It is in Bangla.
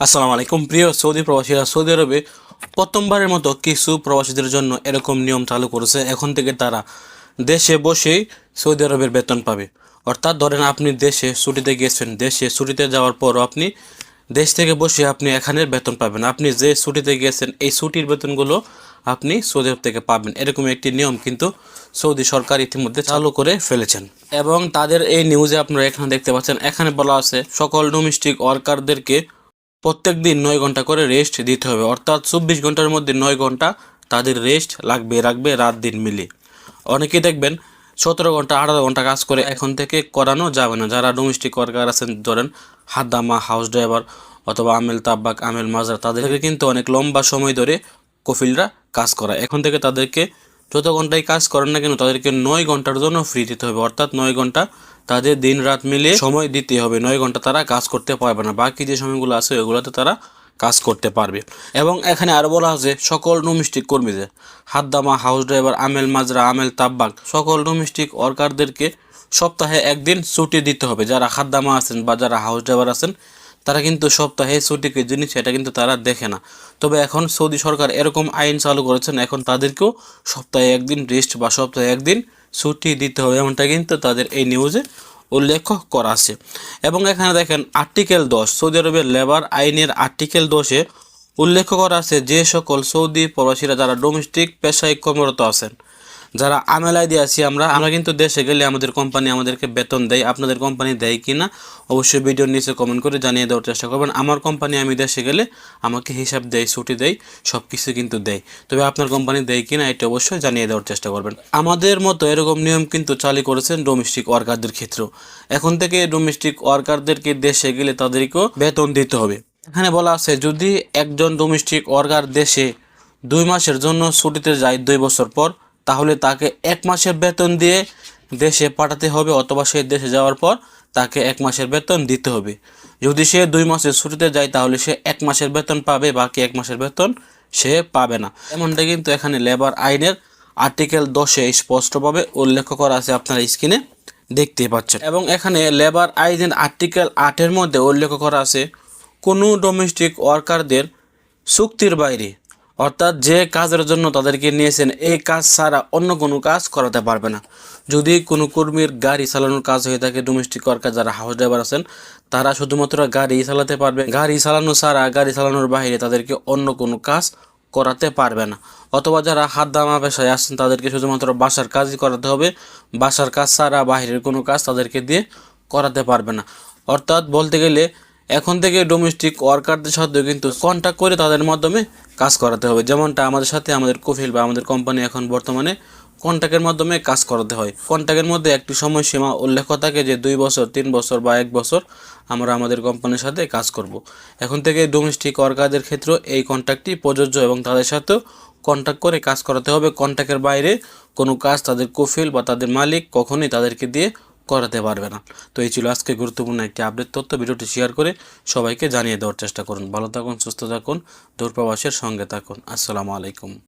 আসসালামু আলাইকুম। প্রিয় সৌদি প্রবাসীরা, সৌদি আরবে প্রথমবারের মতো কিছু প্রবাসীদের জন্য এরকম নিয়ম চালু করেছে। এখন থেকে তারা দেশে বসেই সৌদি আরবের বেতন পাবে। অর্থাৎ ধরেন আপনি দেশে ছুটিতে গিয়েছেন দেশে ছুটিতে যাওয়ার পরও আপনি দেশ থেকে বসে আপনি এখানের বেতন পাবেন। আপনি যে ছুটিতে গিয়েছেন এই ছুটির বেতনগুলো আপনি সৌদি আরব থেকে পাবেন। এরকম একটি নিয়ম কিন্তু সৌদি সরকার ইতিমধ্যে চালু করে ফেলেছেন। এবং তাদের এই নিউজে আপনারা এখানে দেখতে পাচ্ছেন, এখানে বলা আছে, সকল ডোমেস্টিক ওয়ার্কারদেরকে প্রত্যেক দিন নয় ঘণ্টা করে রেস্ট দিতে হবে। অর্থাৎ চব্বিশ ঘণ্টার মধ্যে নয় ঘণ্টা তাদের রেস্ট লাগবে, রাখবে রাত দিন মিলে। অনেকেই দেখবেন সতেরো ঘণ্টা, আঠারো ঘণ্টা কাজ করে এখন থেকে করানো যাবে না। যারা ডোমেস্টিক ওয়ার্কার আছেন, ধরেন হাদামা হাউস ড্রাইভার অথবা আমেল তাব্বাক, আমেল মাজার, তাদেরকে কিন্তু অনেক লম্বা সময় ধরে কফিলরা কাজ করা এখন থেকে তাদেরকে যত ঘন্টায় কাজ করেন না কেন, তাদেরকে নয় ঘণ্টার জন্য ফ্রি দিতে হবে। অর্থাৎ নয় ঘণ্টা তাদের দিন রাত মিলিয়ে সময় দিতে হবে। নয় ঘণ্টা তারা কাজ করতে পারবে না। বাকি যে সময়গুলো আছে, ওইগুলোতে তারা কাজ করতে পারবে। এবং এখানে আরও বলা আছে, সকল ডোমেস্টিক কর্মীদের, হাদ্দামা হাউস ড্রাইভার আমেল মাজরা, আমেল তাব্বাক, সকল ডোমেস্টিক ওয়ার্কারদেরকে সপ্তাহে একদিন ছুটি দিতে হবে। যারা খাদ্দামা আছেন বা যারা হাউস ড্রাইভার আছেন, তারা কিন্তু সপ্তাহে ছুটিকে জিনিস এটা কিন্তু তারা দেখে না। তবে এখন সৌদি সরকার এরকম আইন চালু করেছেন, এখন তাদেরকেও সপ্তাহে একদিন রেস্ট বা সপ্তাহে একদিন ছুটি দিতে হবে, এমনটা কিন্তু তাদের এই নিউজে উল্লেখ করা আছে। এবং এখানে দেখেন আর্টিকেল দশ সৌদি আরবের লেবার আইনের আর্টিকেল দশে উল্লেখ করা আছে যে সকল সৌদি প্রবাসীরা যারা ডোমেস্টিক পেশায় কর্মরত আছেন যারা আমেলায় দিয়ে আছি আমরা আমরা কিন্তু দেশে গেলে আমাদের কোম্পানি আমাদেরকে বেতন দেয়। আপনাদের কোম্পানি দেয় কি না অবশ্যই ভিডিওর নিচে কমেন্ট করে জানিয়ে দেওয়ার চেষ্টা করবেন। আমার কোম্পানি আমি দেশে গেলে আমাকে হিসাব দেয়, ছুটি দেয় সব কিছু কিন্তু দেয়। তবে আপনার কোম্পানি দেয় কি না এটা অবশ্যই জানিয়ে দেওয়ার চেষ্টা করবেন। আমাদের মতো এরকম নিয়ম কিন্তু চালু করেছেন ডোমেস্টিক ওয়ার্কারদের ক্ষেত্রেও। এখন থেকে ডোমেস্টিক ওয়ার্কারদেরকে দেশে গেলে তাদেরকেও বেতন দিতে হবে। এখানে বলা আছে, যদি একজন ডোমেস্টিক ওয়ার্কার দেশে দুই মাসের জন্য ছুটিতে যায় দুই বছর পর তাহলে তাকে এক মাসের বেতন দিয়ে দেশে পাঠাতে হবে অথবা সে দেশে যাওয়ার পর তাকে এক মাসের বেতন দিতে হবে। যদি সে দুই মাসের ছুটিতে যায়, তাহলে সে এক মাসের বেতন পাবে, বাকি এক মাসের বেতন সে পাবে না। এমনটা কিন্তু এখানে লেবার আইনের আর্টিকেল দশে স্পষ্টভাবে উল্লেখ করা আছে আপনার স্ক্রিনে, দেখতেই পাচ্ছেন। এবং এখানে লেবার আইনের আর্টিকেল আটের মধ্যে উল্লেখ করা আছে, কোনো ডোমেস্টিক ওয়ার্কারদের চুক্তির বাইরে অর্থাৎ যে কাজের জন্য তাদেরকে নিয়েছেন, এই কাজ ছাড়া অন্য কোনো কাজ করাতে পারবে না। যদি কোনো কর্মীর গাড়ি চালানোর কাজ হয়ে থাকে ডোমেস্টিক ওয়ার্কার যারা হাউস ড্রাইভার আছেন, তারা শুধুমাত্র গাড়ি চালাতে পারবে। গাড়ি চালানো ছাড়া গাড়ি চালানোর বাইরে তাদেরকে অন্য কোনো কাজ করাতে পারবে না। অথবা যারা হাত দামা পেশায় আসছেন তাদেরকে শুধুমাত্র বাসার কাজই করাতে হবে। বাসার কাজ ছাড়া বাইরের কোনো কাজ তাদেরকে দিয়ে করাতে পারবে না। অর্থাৎ বলতে গেলে এখন থেকে ডোমেস্টিক ওয়ার্কারদের সাথেও কিন্তু কন্ট্যাক্ট করে তাদের মাধ্যমে কাজ করাতে হবে। যেমনটা আমাদের সাথে আমাদের কফিল বা আমাদের কোম্পানি এখন বর্তমানে কন্ট্যাক্টের মাধ্যমে কাজ করাতে হয়। কন্ট্যাক্টের মধ্যে একটি সময়সীমা উল্লেখ থাকে যে দুই বছর, তিন বছর বা এক বছর আমরা আমাদের কোম্পানির সাথে কাজ করব। এখন থেকে ডোমেস্টিক ওয়ার্কারদের ক্ষেত্রেও এই কন্ট্যাক্টটি প্রযোজ্য এবং তাদের সাথেও কন্ট্যাক্ট করে কাজ করাতে হবে। কন্ট্যাক্টের বাইরে কোনো কাজ তাদের কফিল বা তাদের মালিক কখনোই তাদেরকে দিয়ে করাতে পারবে না। তো এই ছিল আজকে গুরুত্বপূর্ণ একটি আপডেট তথ্য। ভিডিওটি শেয়ার করে সবাইকে জানিয়ে দেওয়ার চেষ্টা করুন। ভালো থাকুন, সুস্থ থাকুন, দূরপ্রবাসের সঙ্গে থাকুন। আসসালামু আলাইকুম।